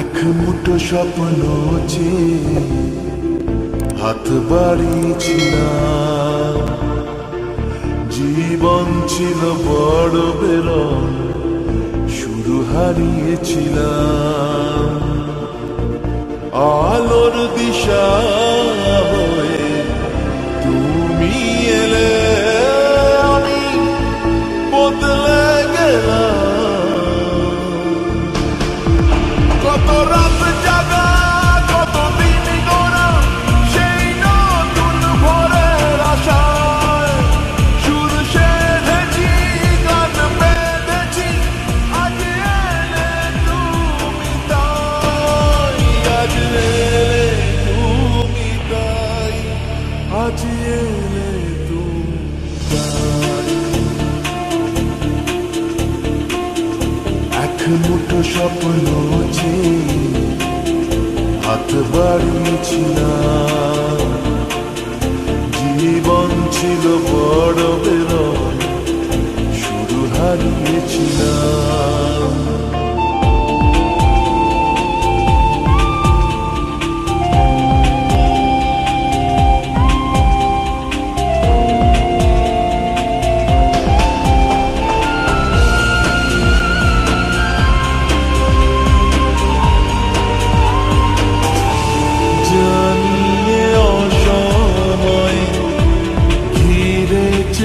এক মুঠো স্বপ্ন যে হাত বাড়িয়েছিলাম। জীবন ছিল বড় বের শুরু হারিয়েছিলাম। আলোর দিশা মুঠো স্বপ্ন হাত বাড়িয়েছিলাম।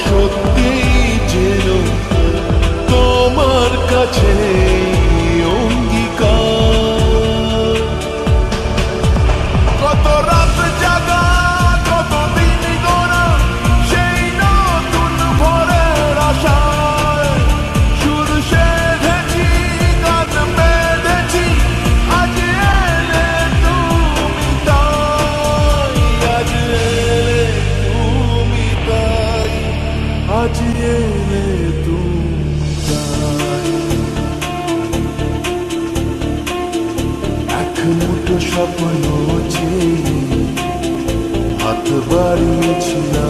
সত্যি যেন তোমার কাছে স্বপ্ন ছেড়ে হাত বাড়িয়েছিলাম।